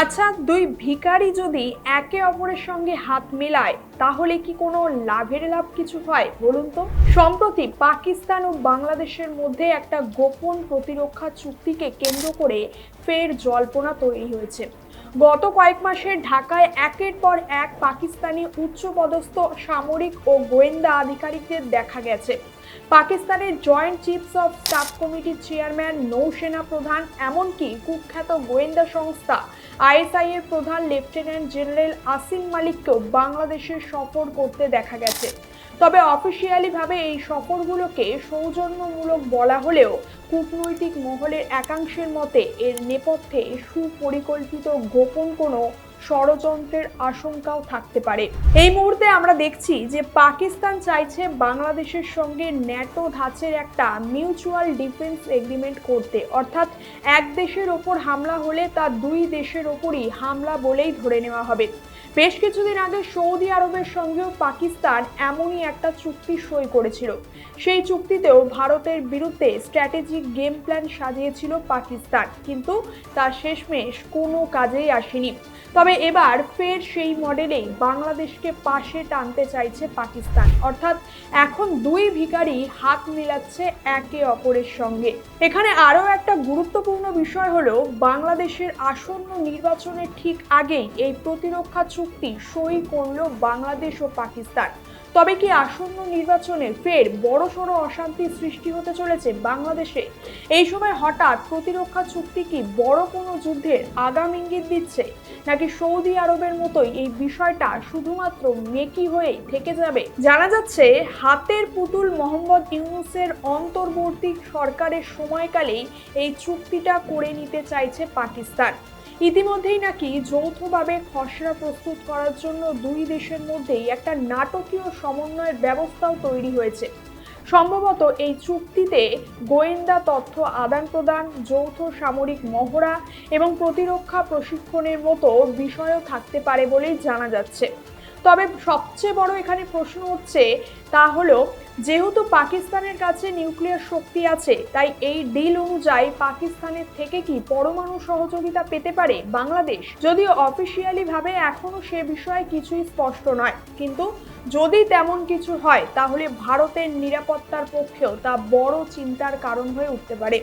আচ্ছা দুই ভিকারি যদি একে অপরের সঙ্গে হাত মেলায়, তাহলে কি কোনো লাভের লাভ কিছু হয় বলুন তো? সম্প্রতি পাকিস্তান ও বাংলাদেশের মধ্যে একটা গোপন প্রতিরক্ষা চুক্তিকে কেন্দ্র করে ফের জল্পনা তৈরি হয়েছে। গত কয়েক মাসে ঢাকায় একের পর এক পাকিস্তানি উচ্চপদস্থ সামরিক ও গোয়েন্দা আধিকারিকদের দেখা গেছে। পাকিস্তানের জয়েন্ট চিফস অফ স্টাফ কমিটির চেয়ারম্যান, নৌসেনা প্রধান, এমনকি কুখ্যাত গোয়েন্দা সংস্থা আইএসআই এর প্রধান লেফটেন্যান্ট জেনারেল আসিম মালিককেও বাংলাদেশে সফর করতে দেখা গেছে। তবে অফিসিয়ালিভাবে এই সফরগুলোকে সৌজন্যমূলক বলা হলেও কূটনৈতিক মহলের একাংশের মতে এর নেপথ্যে সুপরিকল্পিত গোপন কোনো ষড়যন্ত্রের আশঙ্কাও থাকতে পারে। এই মুহূর্তে আমরা দেখছি যে পাকিস্তান চাইছে বাংলাদেশের সঙ্গে ন্যাটো ধাঁচের একটা মিউচুয়াল ডিফেন্স এগ্রিমেন্ট করতে। অর্থাৎ এক দেশের ওপর হামলা হলে তা দুই দেশের ওপরই হামলা বলেই ধরে নেওয়া হবে। বেশ কিছুদিন আগে সৌদি আরবের সঙ্গেও পাকিস্তান এমনই একটা চুক্তি সই করেছিল। সেই চুক্তিতেও ভারতের বিরুদ্ধে স্ট্র্যাটেজিক গেম প্ল্যান সাজিয়েছিল পাকিস্তান, কিন্তু তা শেষমেশ কোনো কাজেই আসেনি। তবে এবার ফের সেই মডেলেই বাংলাদেশকে পাশে টানতে চাইছে পাকিস্তান। অর্থাৎ এখন দুই ভিখারি হাত মিলাচ্ছে একে অপরের সঙ্গে। এখানে আরও একটা গুরুত্বপূর্ণ বিষয় হলো, বাংলাদেশের আসন্ন নির্বাচনের ঠিক আগেই এই প্রতিরক্ষা চুক্তি সই করল বাংলাদেশ ও পাকিস্তান। তবে কি আসন্ন নির্বাচনে ফের বড়সড় অশান্তি সৃষ্টি হতে চলেছে বাংলাদেশে? এই সময় হঠাৎ প্রতিরক্ষা চুক্তি কি বড় কোনো যুদ্ধের আগাম ইঙ্গিত দিচ্ছে? নাকি সৌদি আরবের মতোই এই বিষয়টা শুধুমাত্র মেকি হয়েই থেকে যাবে? জানা যাচ্ছে, হাতের পুতুল মোহাম্মদ ইউনুসের অন্তর্বর্তী সরকারের সময়কালেই এই চুক্তিটা করে নিতে চাইছে পাকিস্তান। ইতিমধ্যেই নাকি যৌথভাবে খসড়া প্রস্তুত করার জন্য দুই দেশের মধ্যেই একটা নাটকীয় সমন্বয়ের ব্যবস্থাও তৈরি হয়েছে। সম্ভবত এই চুক্তিতে গোয়েন্দা তথ্য আদান প্রদান যৌথ সামরিক মহড়া এবং প্রতিরক্ষা প্রশিক্ষণের মতো বিষয়ও থাকতে পারে বলেই জানা যাচ্ছে। তবে সবচেয়ে বড় এখানে প্রশ্ন হচ্ছে তা হলো যেহেতু পাকিস্তানের কাছে নিউক্লিয়ার শক্তি আছে, তাই এই ডিল অনুযায়ী পাকিস্তানের থেকে কি পরমাণু সহযোগিতা পেতে পারে বাংলাদেশ? যদিও অফিসিয়ালি ভাবে এখনও সে বিষয়ে কিছুই স্পষ্ট নয়। কিন্তু যদি তেমন কিছু হয়, তাহলে ভারতের নিরাপত্তার পক্ষেও তা বড় চিন্তার কারণ হয়ে উঠতে পারে।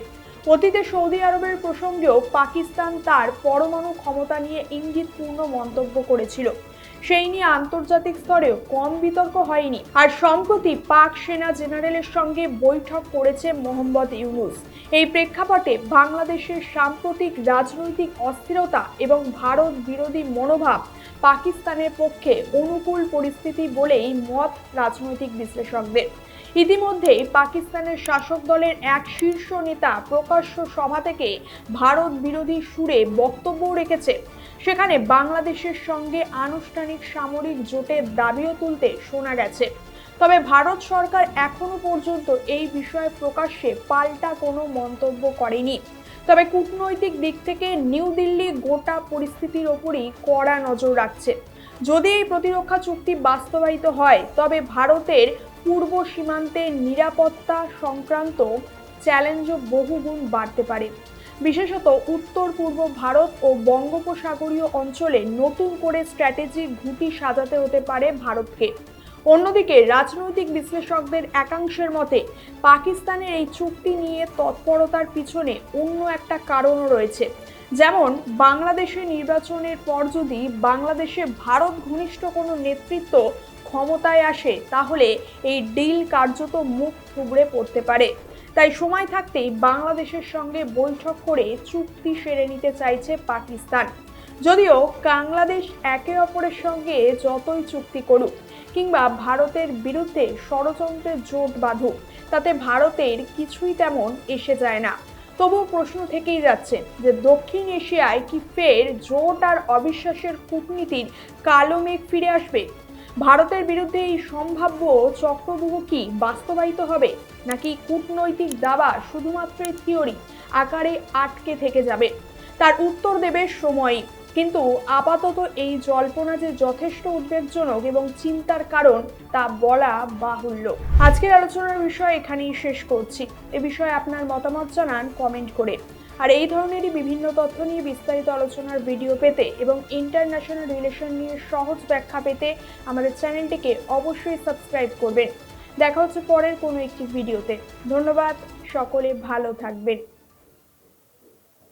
অতীতে সৌদি আরবের প্রসঙ্গেও পাকিস্তান তার পরমাণু ক্ষমতা নিয়ে ইঙ্গিতপূর্ণ মন্তব্য করেছিল। সেই নিয়ে আন্তর্জাতিক স্তরেও কম বিতর্ক হয়নি। আর সম্প্রতি পাক সেনা জেনারেলের সঙ্গে বৈঠক করেছে মোহাম্মদ ইউনুস। এই প্রেক্ষাপটে বাংলাদেশের সাম্প্রতিক রাজনৈতিক অস্থিরতা এবং ভারত বিরোধী মনোভাব পাকিস্তানের পক্ষে অনুকূল পরিস্থিতি বলেই মত রাজনৈতিক বিশ্লেষকদের। ইতিমধ্যেই পাকিস্তানের শাসক দলের এক শীর্ষ নেতা প্রকাশ্য সভা থেকে ভারত বিরোধী সুরে বক্তব্য রেখেছে। সেখানে বাংলাদেশের সঙ্গে আনুষ্ঠানিক সামরিক জোটের দাবিও তুলতে শোনা গেছে। তবে ভারত সরকার এখনও পর্যন্ত এই বিষয়ে প্রকাশ্যে পাল্টা কোনো মন্তব্য করেনি। তবে কূটনৈতিক দিক থেকে নিউ দিল্লি গোটা পরিস্থিতির ওপরই কড়া নজর রাখছে। যদি এই প্রতিরক্ষা চুক্তি বাস্তবায়িত হয়, তবে ভারতের পূর্ব সীমান্তে নিরাপত্তা সংক্রান্ত চ্যালেঞ্জও বহুগুণ বাড়তে পারে। বিশেষত উত্তর, পূর্ব ভারত ও বঙ্গোপসাগরীয় অঞ্চলে নতুন করে স্ট্র্যাটেজিক ঘুঁটি সাজাতে হতে পারে ভারতকে। অন্যদিকে রাজনৈতিক বিশ্লেষকদের একাংশের মতে, পাকিস্তানের এই চুক্তি নিয়ে তৎপরতার পিছনে অন্য একটা কারণও রয়েছে। যেমন বাংলাদেশের নির্বাচনের পর যদি বাংলাদেশে ভারত ঘনিষ্ঠ কোনো নেতৃত্ব ক্ষমতায় আসে, তাহলে এই ডিল কার্যত মুখ থুবড়ে পড়তে পারে। তাই সময় থাকতেই বাংলাদেশের সঙ্গে বৈঠক করে চুক্তি সেরে নিতে চাইছে পাকিস্তান। যদিও বাংলাদেশ একে অপরের সঙ্গে যতই চুক্তি করুক, কিংবা ভারতের বিরুদ্ধে ষড়যন্ত্রের জোট বাঁধুক, তাতে ভারতের কিছুই তেমন এসে যায় না। তবুও প্রশ্ন থেকেই যাচ্ছে যে দক্ষিণ এশিয়ায় কি ফের জোট আর অবিশ্বাসের কূটনীতির কালো মেঘ ফিরে আসবে? ভারতের বিরুদ্ধে এই সম্ভাব্য চক্রব্যূহ কি বাস্তবায়িত হবে? নাকি কূটনৈতিক দাবা শুধুমাত্র থিওরি আকারে আটকে থেকে যাবে? তার উত্তর দেবে সময়ই কিন্তু আপাতত এই জল্পনা যে যথেষ্ট উদ্বেগজনক এবং চিন্তার কারণ, তা বলা বাহুল্য। আজকের আলোচনার বিষয় এখানেই শেষ করছি। এ বিষয়ে আপনার মতামত জানান কমেন্ট করে। আর এই ধরনেরই বিভিন্ন তথ্য নিয়ে বিস্তারিত আলোচনার ভিডিও পেতে এবং ইন্টারন্যাশনাল রিলেশন নিয়ে সহজ ব্যাখ্যা পেতে আমাদের চ্যানেলটিকে অবশ্যই সাবস্ক্রাইব করবেন। দেখা হচ্ছে পরের কোনো একটি ভিডিওতে ধন্যবাদ, সকলে ভালো থাকবেন।